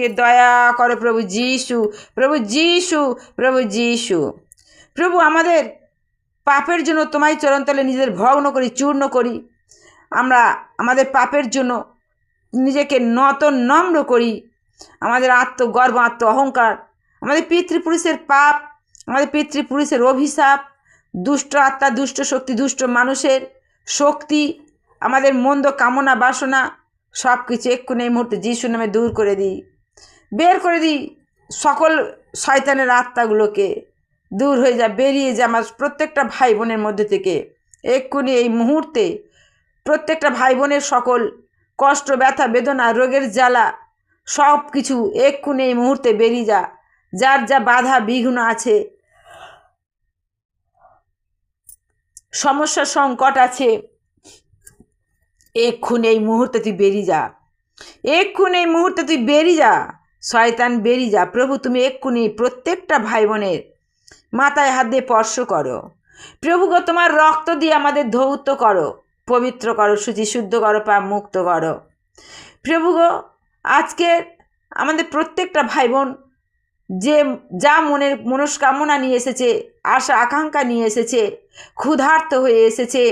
প্রত্যেককে দয়া করো প্রভু যিশু প্রভু যিশু প্রভু যিশু। প্রভু, আমাদের পাপের জন্য তোমায় চরণতলে নিজেদের ভগ্ন করি, চূর্ণ করি। আমরা আমাদের পাপের জন্য নিজেকে নত নম্র করি। আমাদের আত্মগর্ব আত্ম অহংকার আমাদের পিতৃপুরুষের পাপ, আমাদের পিতৃপুরুষের অভিশাপ, দুষ্ট আত্মা, দুষ্ট শক্তি, দুষ্ট মানুষের শক্তি, আমাদের মন্দ কামনা বাসনা সব কিছু এক্ষুনি এই মুহূর্তে যিশু নামে দূর করে দিই। বের করে দিই। সকল শয়তানের আত্মাগুলোকে দূর হয়ে যা, বেরিয়ে যা আমার প্রত্যেকটা ভাই বোনের মধ্যে থেকে। এক্ষুনি এই মুহূর্তে প্রত্যেকটা ভাই বোনের সকল কষ্ট, ব্যথা, বেদনা, রোগের জ্বালা সব কিছু এক্ষুনি এই মুহূর্তে বেরিয়ে যা। যার যা বাধা, বিঘ্ন আছে সমস্যা সংকট আছে, এক্ষুনি এই মুহূর্তে তুই বেরিয়ে যা। এক্ষুনি এই মুহূর্তে তুই বেরিয়ে যা। শয়তান বেরিয়ে যা। প্রভু, তুমি এক্ষুনি প্রত্যেকটা ভাই বোনের মাথায় হাত দিয়ে স্পর্শ করো। প্রভু গো, তোমার রক্ত দিয়ে আমাদের ধৌত করো, পবিত্র করো, শুচি, শুদ্ধ করো পা মুক্ত করো। প্রভু গো, আজকে আমাদের প্রত্যেকটা ভাই বোন যে যা মনের মনস্কামনা নিয়ে এসেছে, আশা, আকাঙ্ক্ষা নিয়ে এসেছে, ক্ষুধার্ত হয়ে এসেছে,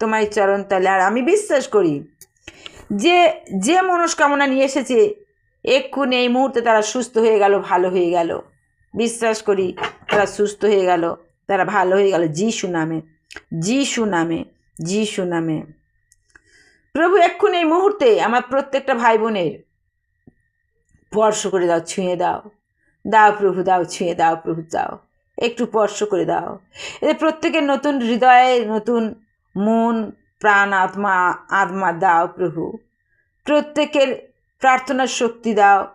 তোমার চরণতলে। আর আমি বিশ্বাস করি, যে যে মনস্কামনা নিয়ে এসেছে এক্ষুনি এই মুহূর্তে তারা সুস্থ হয়ে গেল, ভালো হয়ে গেল। বিশ্বাস করি, তারা সুস্থ হয়ে গেল, তারা ভালো হয়ে গেল। যিশু নামে যিশু নামে যিশু নামে। প্রভু, এক্ষুনি এই মুহূর্তে আমার প্রত্যেকটা ভাই বোনের স্পর্শ করে দাও, ছুঁয়ে দাও। দাও প্রভু, দাও, ছুঁয়ে দাও প্রভু, দাও। একটু স্পর্শ করে দাও। এদের প্রত্যেকের নতুন হৃদয়ে নতুন মন, প্রাণ, আত্মা আত্মা, দাও প্রভু। প্রত্যেকের প্রার্থনার শক্তি দাও।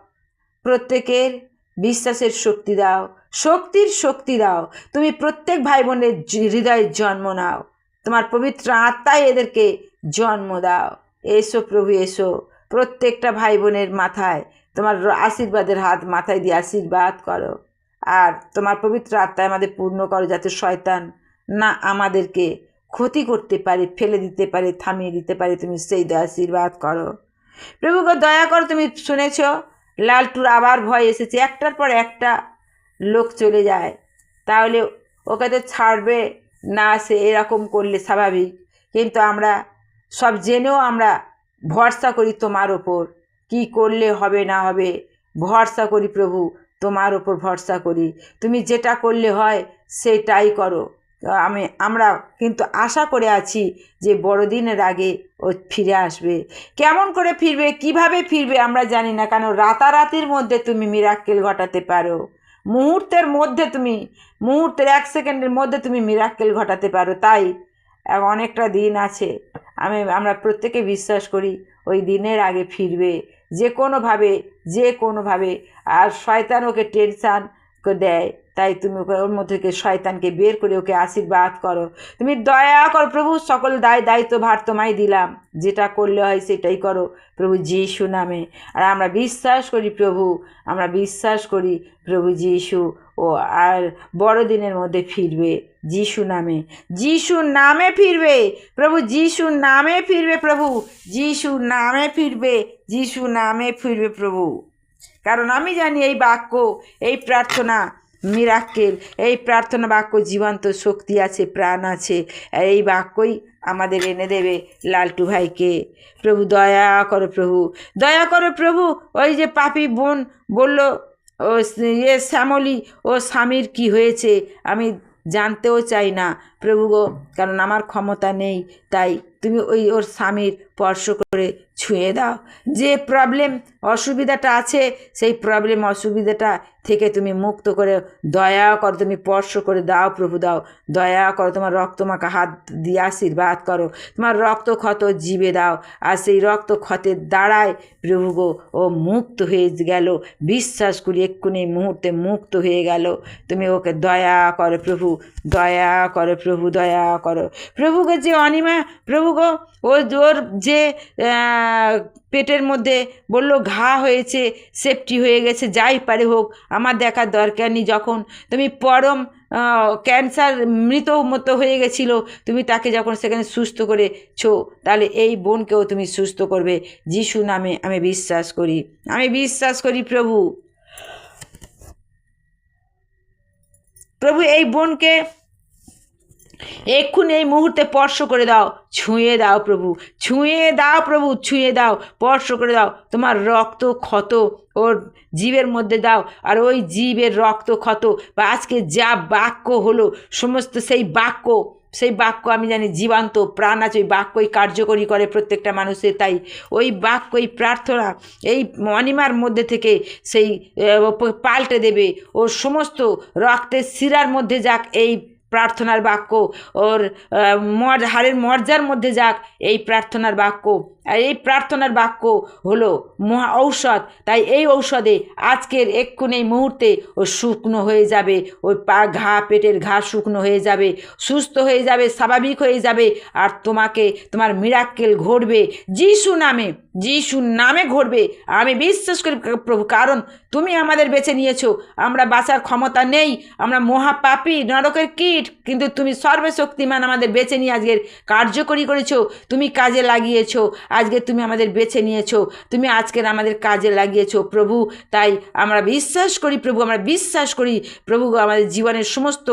প্রত্যেকের বিশ্বাসের শক্তি দাও। শক্তির শক্তি দাও। তুমি প্রত্যেক ভাই বোনের হৃদয়ে জন্ম নাও। তোমার পবিত্র আত্মায় এদেরকে জন্ম দাও। এসো প্রভু, এসো। প্রত্যেকটা ভাই বোনের মাথায় তোমার আশীর্বাদের হাত মাথায় দিয়ে আশীর্বাদ করো। আর তোমার পবিত্র আত্মায় আমাদের পূর্ণ করো যাতে শয়তান না আমাদেরকে ক্ষতি করতে পারে, ফেলে দিতে পারে, থামিয়ে দিতে পারে। তুমি সেই আশীর্বাদ করো। প্রভু গো দয়া করো তুমি শুনেছ লালটুর আবার ভয় এসেছে। একটার পর একটা লোক চলে যায়। তাহলে ওকে তো ছাড়বে না, সে এরকম করলে স্বাভাবিক। কিন্তু আমরা সব জেনেও আমরা ভরসা করি তোমার ওপর। কি করলে হবে না হবে, ভরসা করি প্রভু, তোমার ওপর ভরসা করি। তুমি যেটা করলে হয় সেটাই করো। আমি, আমরা কিন্তু আশা করে আছি যে বড়দিনের আগে ও ফিরে আসবে। কেমন করে ফিরবে, কীভাবে ফিরবে আমরা জানি না কেন রাতারাতির মধ্যে তুমি মিরাক্কেল ঘটাতে পারো। মুহূর্তের মধ্যে তুমি, মুহূর্তের এক সেকেন্ডের মধ্যে তুমি মিরাক্কেল ঘটাতে পারো। তাই অনেকটা দিন আছে, আমি, আমরা প্রত্যেকে বিশ্বাস করি ওই দিনের আগে ফিরবে। যে কোনোভাবে যে কোনোভাবে, আর শয়তান ওকে টেনশান দেয়। তাই তুমি ওকে ওর মধ্যে শয়তানকে বের করে ওকে আশীর্বাদ করো। তুমি দয়া করো প্রভু, সকল দায় দায়িত্ব ভার তোমায় দিলাম। যেটা করলে হয় সেটাই করো প্রভু যিশু নামে। আর আমরা বিশ্বাস করি প্রভু, আমরা বিশ্বাস করি প্রভু যিশু ও আর বড়দিনের মধ্যে ফিরবে যিশু নামে। যিশু নামে ফিরবে, প্রভু যিশু নামে ফিরবে প্রভু, যিশু নামে ফিরবে, যিশু নামে ফিরবে প্রভু। কারণ আমি জানি এই বাক্য, এই প্রার্থনা মিরাক্কেল, এই প্রার্থনা বাক্য জীবন্ত শক্তি আছে, প্রাণ আছে। এই বাক্যই আমাদের এনে দেবে লালটু ভাইকে। প্রভু, দয়া করো প্রভু, দয়া করো প্রভু। ওই যে পাপি বোন বলল, ও এ ইয়ে শ্যামলী, ও স্বামীর কি হয়েছে? আমি জানতেও চাই না। প্রভু গো, কারণ আমার ক্ষমতা নেই। তাই তুমি ওই ওর স্বামীর স্পর্শ করে ছুঁয়ে দাও। যে প্রবলেম অসুবিধাটা আছে, সেই প্রবলেম অসুবিধাটা থেকে তুমি মুক্ত করে দয়া করো, তুমি স্পর্শ করে দাও প্রভু, দাও। দয়া করো, তোমার রক্ত রক্তমাখা হাত দিয়ে আশীর্বাদ করো। তোমার রক্ত ক্ষত জীবে দাও। আর সেই রক্ত ক্ষতের দ্বারায় প্রভু গো, ও মুক্ত হয়ে গেল। বিশ্বাস করি, এক্ষুনি মুহূর্তে মুক্ত হয়ে গেল। তুমি ওকে দয়া করো প্রভু, দয়া করো প্রভু, দয়া করো। প্রভু গো, যে অনিমা, প্রভু গো, ও ওর যে পেটের মধ্যে বলল, ঘা হয়েছে, সেফটি হয়ে গেছে, যাই পারে হোক, আমার দেখার দরকার নেই। যখন তুমি পরম ক্যান্সার মৃত মতো হয়ে গেছিল, তুমি তাকে যখন সেখানে সুস্থ করেছ, তাহলে এই বোনকেও তুমি সুস্থ করবে। যিশু নামে আমি বিশ্বাস করি। আমি বিশ্বাস করি প্রভু। প্রভু, এই বোনকে এক্ষুনি এই মুহূর্তে স্পর্শ করে দাও। ছুঁয়ে দাও প্রভু, ছুঁয়ে দাও প্রভু, ছুঁয়ে দাও, স্পর্শ করে দাও। তোমার রক্ত ক্ষত ওর জীবের মধ্যে দাও, আর ওই জীবের রক্ত ক্ষত বা আজকে যা বাক্য হলো, সমস্ত সেই বাক্য সেই বাক্য আমি জানি জীবান্ত প্রাণ আছে, ওই বাক্যই কার্যকরী করে প্রত্যেকটা মানুষের। তাই ওই বাক্য, এই প্রার্থনা, এই অনিমার মধ্যে থেকে সেই পাল্টে দেবে। ওর সমস্ত রক্তের শিরার মধ্যে যাক, এই প্রার্থনার বাক্য ওর মর হারের মর্যার মধ্যে যাক এই প্রার্থনার বাক্য এই প্রার্থনার বাক্য হলো মহা ঔষধ। তাই এই ঔষধে আজকের এক্ষুনি এই মুহূর্তে ও শুকনো হয়ে যাবে। ওই পা ঘা পেটের ঘা শুকনো হয়ে যাবে, সুস্থ হয়ে যাবে, স্বাভাবিক হয়ে যাবে আর তোমাকে তোমার মিরাক্কেল ঘটবে। যিশু নামে যিশু নামে ঘটবে। আমি বিশ্বাস করি প্রভু, কারণ তুমি আমাদের বেছে নিয়েছো। আমরা বাঁচার ক্ষমতা নেই। আমরা মহাপাপী, নরকের কীট। কিন্তু তুমি সর্বশক্তিমান আমাদের বেছে নিয়ে আজকের কার্যকরী করেছ। তুমি কাজে লাগিয়েছো। আজকে তুমি আমাদের বেছে নিয়েছো, তুমি আজকের আমাদের কাজে লাগিয়েছ, প্রভু। তাই আমরা বিশ্বাস করি, প্রভু, আমরা বিশ্বাস করি, প্রভু আমাদের জীবনের সমস্ত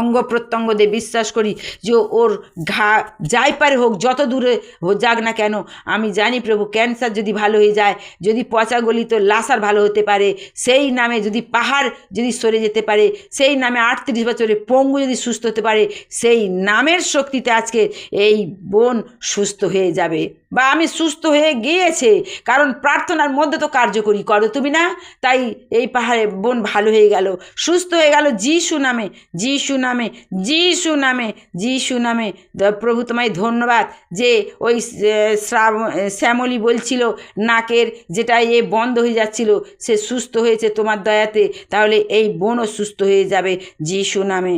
অঙ্গ প্রত্যঙ্গ দিয়ে বিশ্বাস করি যে ওর ঘা যাই পারে হোক, যত দূরে যাক না কেন, আমি জানি প্রভু, ক্যান্সার যদি ভালো হয়ে যায়, যদি পচা গলিত লাসার ভালো হতে পারে, সেই নামে যদি পাহাড় যদি সরে যেতে পারে, সেই নামে আটত্রিশ বছরে পঙ্গু যদি সুস্থ হতে পারে, সেই নামের শক্তিতে আজকে এই বোন সুস্থ হয়ে যাবে। বা আমি সুস্থ হয়ে গিয়েছে, কারণ প্রার্থনার মধ্যে তো কার্যকরী করো তুমি না? তাই এই পাহাড়ে বোন ভালো হয়ে গেল। সুস্থ হয়ে গেল যিশু নামে যিশু নামে যিশু নামে যিশু নামে। প্রভু তোমায় ধন্যবাদ যে ওই শ্যামলী বলছিল নাকের যেটা এ বন্ধ হয়ে যাচ্ছিল, সে সুস্থ হয়েছে তোমার দয়াতে, তাহলে এই বোনও সুস্থ হয়ে যাবে যিশু নামে।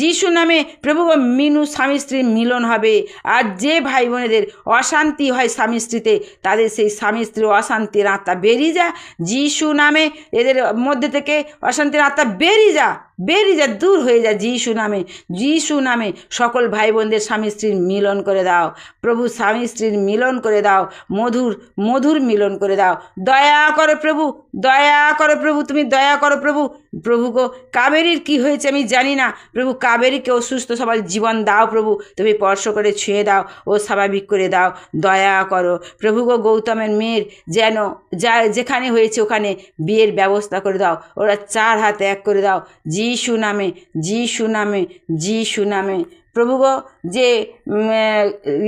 যিশু নামে প্রভু মিনু স্বামী স্ত্রীর মিলন হবে। আর যে ভাই বোনেদের অশান্তি হয় স্বামী স্ত্রীতে, তাদের সেই স্বামী স্ত্রীর অশান্তির আত্মা বেরিয়ে যা যিশু নামে এদের মধ্যে থেকে অশান্তির আত্মা বেরিয়ে যা বেরিয়ে যা দূর হয়ে যা যিশু নামে। যিশু নামে সকল ভাই বোনদের স্বামী স্ত্রীর মিলন করে দাও। প্রভু স্বামী স্ত্রীর মিলন করে দাও, মধুর মধুর মিলন করে দাও। দয়া করো প্রভু, দয়া করো প্রভু, তুমি দয়া করো প্রভু। প্রভু গো, কাবেরীর কী হয়েছে আমি জানি না। প্রভু, কাবেরীকে অসুস্থ সবার জীবন দাও প্রভু। তুমি স্পর্শ করে ছুঁয়ে দাও ও স্বাভাবিক করে দাও। দয়া করো। প্রভু গো, গৌতমের মেয়ের যেন যা যেখানে হয়েছে ওখানে বিয়ের ব্যবস্থা করে দাও। ওরা চার হাত এক করে দাও। জি সুনামে জি সুনামে জি নামে। প্রভু গো যে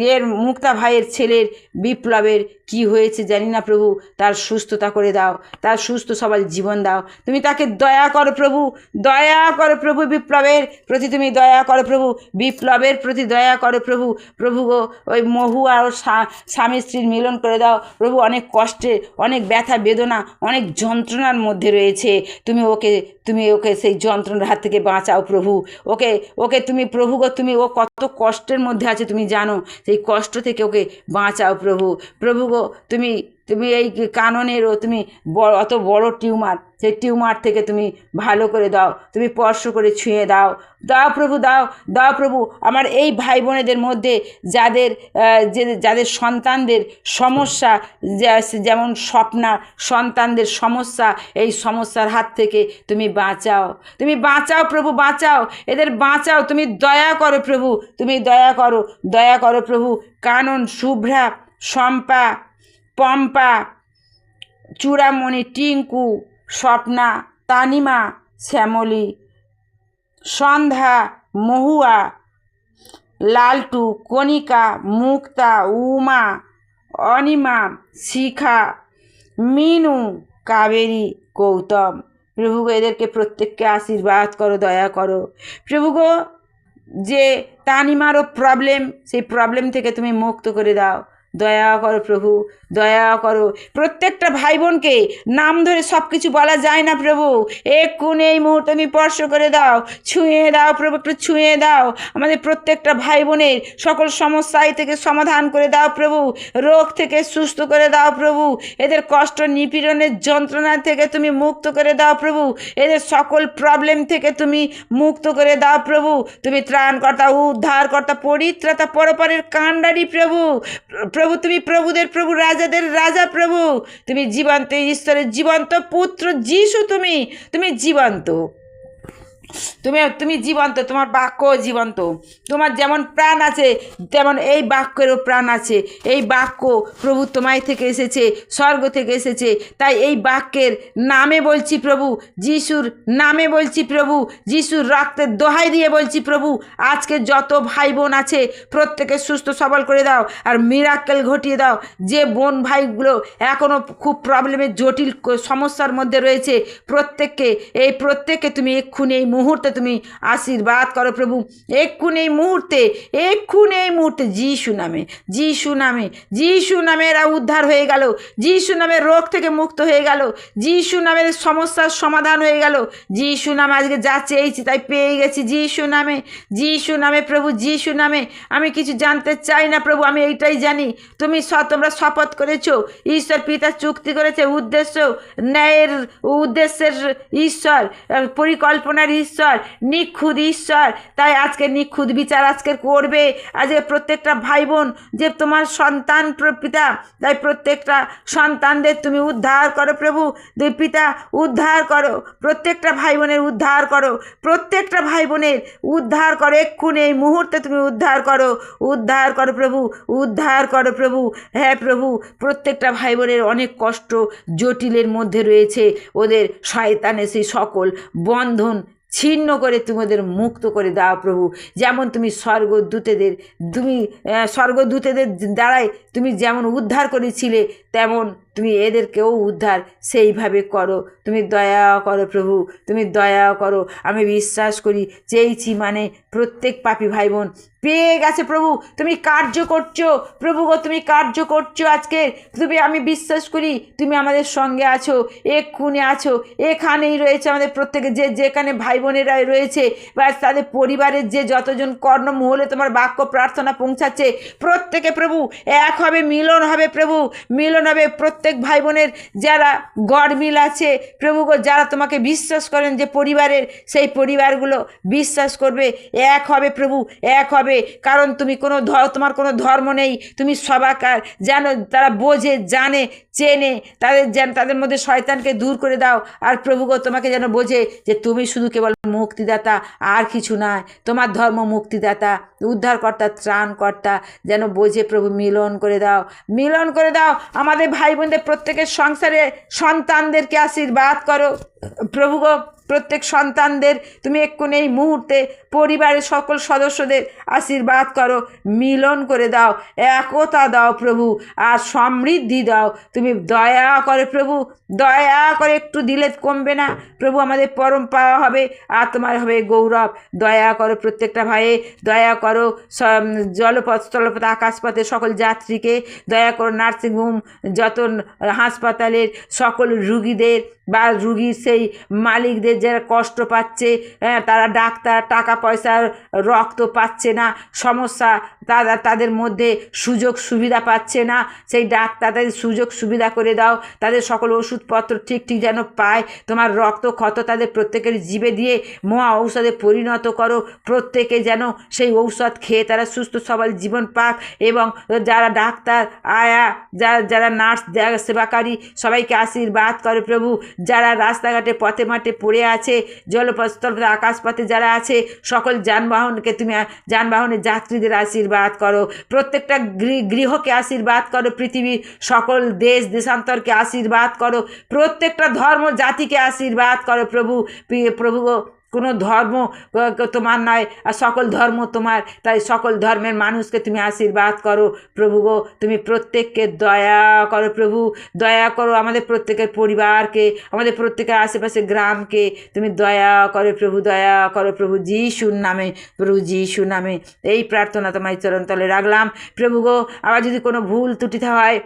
ইয়ের মুক্তা ভাইয়ের ছেলের বিপ্লবের কি হয়েছে জানি না প্রভু, তার সুস্থতা করে দাও, তার সুস্থ সবার জীবন দাও। তুমি তাকে দয়া করো প্রভু, দয়া করো প্রভু বিপ্লবের প্রতি, তুমি দয়া করো প্রভু, বিপ্লবের প্রতি দয়া করো প্রভু। প্রভু গো ওই মহু আর স্বামী স্ত্রীর মিলন করে দাও। প্রভু, অনেক কষ্টে, অনেক ব্যথা, বেদনা, অনেক যন্ত্রণার মধ্যে রয়েছে। তুমি ওকে তুমি ওকে সেই যন্ত্রণার হাত থেকে বাঁচাও প্রভু। ওকে ওকে তুমি প্রভু গো তুমি ও কত কষ্টের মধ্যে আছে, তুমি জানো? সেই কষ্ট থেকে ওকে বাঁচাও প্রভু। প্রভু গো, তুমি তুমি এই কাননেরও তুমি বড়, অত বড় টিউমার, সেই টিউমার থেকে তুমি ভালো করে দাও, তুমি স্পর্শ করে ছুঁয়ে দাও। দাও প্রভু, দাও দাও প্রভু। আমার এই ভাই বোনেদের মধ্যে যাদের যে, যাদের সন্তানদের সমস্যা যেমন স্বপ্না, সন্তানদের সমস্যা, এই সমস্যার হাত থেকে তুমি বাঁচাও। তুমি বাঁচাও প্রভু, বাঁচাও। এদের বাঁচাও। তুমি দয়া করো প্রভু। তুমি দয়া করো দয়া করো প্রভু। কানন, শুভ্রা, শম্পা পম্পা, চূড়ামণি টিঙ্কু, স্বপ্না, তানিমা, শ্যামলী, সন্ধ্যা, মহুয়া, লালটু, কণিকা, মুক্তা, উমা, অনিমা, শিখা, মিনু, কাবেরী, গৌতম। প্রভু এদেরকে প্রত্যেককে আশীর্বাদ করো, দয়া করো। প্রভু গো, যে তানিমারও প্রবলেম সেই প্রবলেম থেকে তুমি মুক্ত করে দাও। দয়া করো প্রভু দয়া করো। প্রত্যেকটা ভাই বোনকে নাম ধরে সব কিছু বলা যায় না প্রভু। এক্ষুন এই মুহূর্তে তুমি স্পর্শ করে দাও। ছুঁয়ে দাও প্রভু, একটু ছুঁয়ে দাও। আমাদের প্রত্যেকটা ভাই বোনের সকল সমস্যায় থেকে সমাধান করে দাও প্রভু। রোগ থেকে সুস্থ করে দাও প্রভু। এদের কষ্ট নিপীড়নের যন্ত্রণা থেকে তুমি মুক্ত করে দাও প্রভু। এদের সকল প্রবলেম থেকে তুমি মুক্ত করে দাও প্রভু। তুমি ত্রাণকর্তা, উদ্ধারকর্তা, পরিত্রাতা, পরপরের কাণ্ডারি প্রভু। প্রভু, তুমি প্রভুদের প্রভু রাজাদের রাজা প্রভু। তুমি জীবন্ত ঈশ্বরের জীবন্ত পুত্র যিশু তুমি। তুমি জীবন্ত। তুমি তুমি জীবন্ত, তোমার বাক্য জীবন্ত। তোমার যেমন প্রাণ আছে, তেমন এই বাক্যেরও প্রাণ আছে। এই বাক্য প্রভু তোমায় থেকে এসেছে, স্বর্গ থেকে এসেছে। তাই এই বাক্যের নামে বলছি প্রভু, যিশুর নামে বলছি প্রভু, যিশুর রক্তের দোহাই দিয়ে বলছি প্রভু, আজকে যত ভাই বোন আছে, প্রত্যেকে সুস্থ সবল করে দাও আর মিরাক্কেল ঘটিয়ে দাও। যে বোন ভাইগুলো এখনও খুব প্রবলেমের জটিল সমস্যার মধ্যে রয়েছে, প্রত্যেককে, এই প্রত্যেককে তুমি এক্ষুনি এই মুহূর্তে তুমি আশীর্বাদ করো প্রভু। এক্ষুনি এই মুহূর্তে, এক্ষুনি এই মুহূর্তে যিশু নামে যিশু নামে যিশু নামে এরা উদ্ধার হয়ে গেল, যিশু নামে রোগ থেকে মুক্ত হয়ে গেল, যিশু নামের সমস্যার সমাধান হয়ে গেল, যিশু নামে আজকে যা চেয়েছি তাই পেয়ে গেছি যিশু নামে যিশু নামে প্রভু, যিশু নামে। আমি কিছু জানতে চাই না প্রভু, আমি এইটাই জানি। তুমি স, তোমরা শপথ করেছ, ঈশ্বর পিতা চুক্তি করেছে, উদ্দেশ্য, ন্যায়ের উদ্দেশ্যের ঈশ্বর পরিকল্পনার ঈশ্বর নিখুঁত ঈশ্বর। তাই আজকে নিখুঁত বিচার আজকে করবে। আজকে প্রত্যেকটা ভাই বোন যে তোমার সন্তান পিতা, তাই প্রত্যেকটা সন্তানদের তুমি উদ্ধার করো প্রভু। দুই পিতা, উদ্ধার করো। প্রত্যেকটা ভাই বোনের উদ্ধার করো। প্রত্যেকটা ভাই বোনের উদ্ধার করো। এক্ষুনি এই মুহূর্তে তুমি উদ্ধার করো। উদ্ধার করো প্রভু, উদ্ধার করো প্রভু। হ্যাঁ প্রভু, প্রত্যেকটা ভাই বোনের অনেক কষ্ট জটিলের মধ্যে রয়েছে। ওদের শয়তানে সেই সকল বন্ধন ছিন্ন করে তোমাদের মুক্ত করে দাও প্রভু। যেমন তুমি স্বর্গদূতেদের তুমি স্বর্গদূতেদের দ্বারাই তুমি যেমন উদ্ধার করেছিলে তেমন তুমি এদেরকেও উদ্ধার সেইভাবে করো। তুমি দয়া করো প্রভু, তুমি দয়া করো। আমি বিশ্বাস করি চেয়েছি মানে প্রত্যেক পাপি ভাই বোন পেয়ে গেছে প্রভু। তুমি কার্য করছ। প্রভু গো, তুমি কার্য করছ আজকে। তুমি আমি বিশ্বাস করি তুমি আমাদের সঙ্গে আছো, এক্ষুনি আছো। এখানেই রয়েছে আমাদের প্রত্যেকে যে যেখানে ভাই বোনেরা রয়েছে বা তাদের পরিবারের যে যতজন কর্ণ মহলে তোমার বাক্য প্রার্থনা পৌঁছাচ্ছে, প্রত্যেকে প্রভু এক হবে, মিলন হবে প্রভু। মিলন হবে প্রত্যেক ভাই বোনের যারা গড় মিল আছে প্রভু গো যারা তোমাকে বিশ্বাস করেন যে পরিবারের, সেই পরিবারগুলো বিশ্বাস করবে। এক হবে প্রভু, এক হবে। কারণ তুমি কোনো তোমার কোনো ধর্ম নেই। তুমি সবাকার। যেন তারা বোঝে, জানে, চেনে। তাদের যেন, তাদের মধ্যে শয়তানকে দূর করে দাও। আর প্রভু গো তোমাকে যেন বোঝে যে তুমি শুধু কেবল মুক্তিদাতা, আর কিছু নয়। তোমার ধর্ম মুক্তিদাতা, উদ্ধারকর্তা, ত্রাণকর্তা। যেন বোঝে প্রভু, মিলন করে দাও। মিলন করে দাও। আমাদের ভাই বোনদের প্রত্যেকের সংসারে সন্তানদেরকে আশীর্বাদ করো। প্রভু প্রত্যেক সন্তানদের তুমি এক্ষুনি এই মুহূর্তে পরিবারের সকল সদস্যদের আশীর্বাদ করো, মিলন করে দাও, একতা দাও প্রভু, আর সমৃদ্ধি দাও। তুমি দয়া করে প্রভু, দয়া করে একটু দিলে কমবে না। প্রভু আমাদের পরম পাওয়া হবে, আর তোমার হবে গৌরব। দয়া করো প্রত্যেকটা ভাইয়ে, দয়া করো জলপথ, স্থলপথ, আকাশপথে সকল যাত্রীকে। দয়া করো নার্সিংহোম যত হাসপাতালের সকল রুগীদের বা রুগীর সেই মালিকদের যারা কষ্ট পাচ্ছে হ্যাঁ তারা ডাক্তার, টাকা পয়সার রক্ত পাচ্ছে না, সমস্যা তারা তাদের মধ্যে সুযোগ সুবিধা পাচ্ছে না, সেই ডাক্তারদের সুযোগ সুবিধা করে দাও, তাদের সকল ওষুধপত্র ঠিক ঠিক যেন পায়, তোমার রক্ত ক্ষত তাদের প্রত্যেকের জীবে দিয়ে মহা ঔষধে পরিণত করো, প্রত্যেকে যেন সেই ঔষধ খেয়ে তারা সুস্থ সবল জীবন পাক এবং যারা ডাক্তার, আয়া, যারা যারা নার্স সেবাকারী, সবাইকে আশীর্বাদ করে প্রভু। যারা রাস্তাঘাটে, পথে মাঠে পড়ে আছে, জলপথ আকাশপথে যারা আছে, সকল যানবাহনকে তুমি যানবাহনের যাত্রীদের আশীর্বাদ করো। প্রত্যেকটা গৃহকে আশীর্বাদ করো, পৃথিবীর সকল দেশ, দেশান্তরকে আশীর্বাদ করো। প্রত্যেকটা ধর্ম জাতিকে আশীর্বাদ করো প্রভু প্রভু কোনো ধর্ম তোমার নয় আর সকল ধর্ম তোমার। তাই সকল ধর্মের মানুষকে তুমি আশীর্বাদ করো, প্রভু গো। তুমি প্রত্যেককে দয়া করো, প্রভু। দয়া করো আমাদের প্রত্যেকের পরিবারকে, আমাদের প্রত্যেকের আশেপাশে গ্রামকে। তুমি দয়া করো, প্রভু, দয়া করো, প্রভু যিশুর নামে, প্রভু যিশুর নামে। এই প্রার্থনা তোমায় চরণতলে রাখলাম। প্রভু গো, আবার যদি কোনো ভুল ত্রুটিতে হয়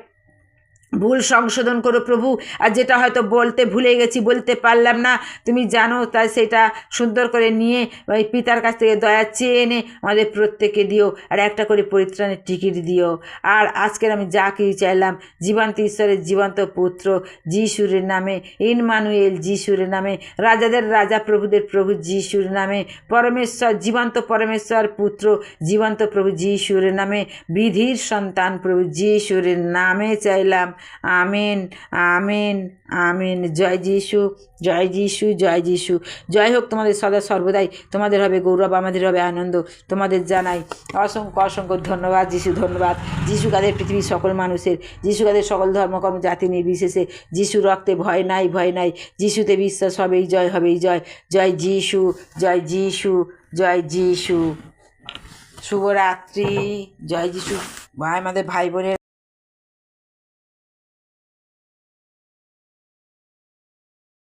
ভুল সংশোধন করো প্রভু। আর যেটা হয়তো বলতে ভুলে গেছি, বলতে পারলাম না, তুমি জানো, তাই সেটা সুন্দর করে নিয়ে ওই পিতার কাছ থেকে দয়া চেয়ে এনে আমাদের প্রত্যেকে দিও, আর একটা করে পরিত্রাণের টিকিট দিও। আর আজকের আমি যা কিছু চাইলাম, জীবন্ত ঈশ্বরের জীবন্ত পুত্র যিশুরের নামে ইনমানুয়েল যিশুরের নামে, রাজাদের রাজা প্রভুদের প্রভু যিশুর নামে, পরমেশ্বর, জীবন্ত পরমেশ্বর পুত্র জীবন্ত প্রভু যিশুরের নামে, বিধির সন্তান প্রভু যিশুরের নামে চাইলাম। আমেন আমেন, আমিন। জয় যিশু জয় যিশু জয় যিশু। জয় হোক তোমাদের সদা সর্বদাই। তোমাদের হবে গৌরব, আমাদের হবে আনন্দ। তোমাদের জানাই অসংখ্য অসংখ্য ধন্যবাদ, যিশু ধন্যবাদ। যিশু কাদের পৃথিবীর সকল মানুষের, যিশু কাদের সকল ধর্মকর্ম জাতি নির্বিশেষে। যিশু রক্তে ভয় নাই ভয় নাই। যিশুতে বিশ্বাস হবেই, জয় হবেই, জয়। জয় যিশু জয় যিশু জয় যিশু। শুভরাত্রি। জয় যিশু। ভাই, আমাদের ভাই বোনের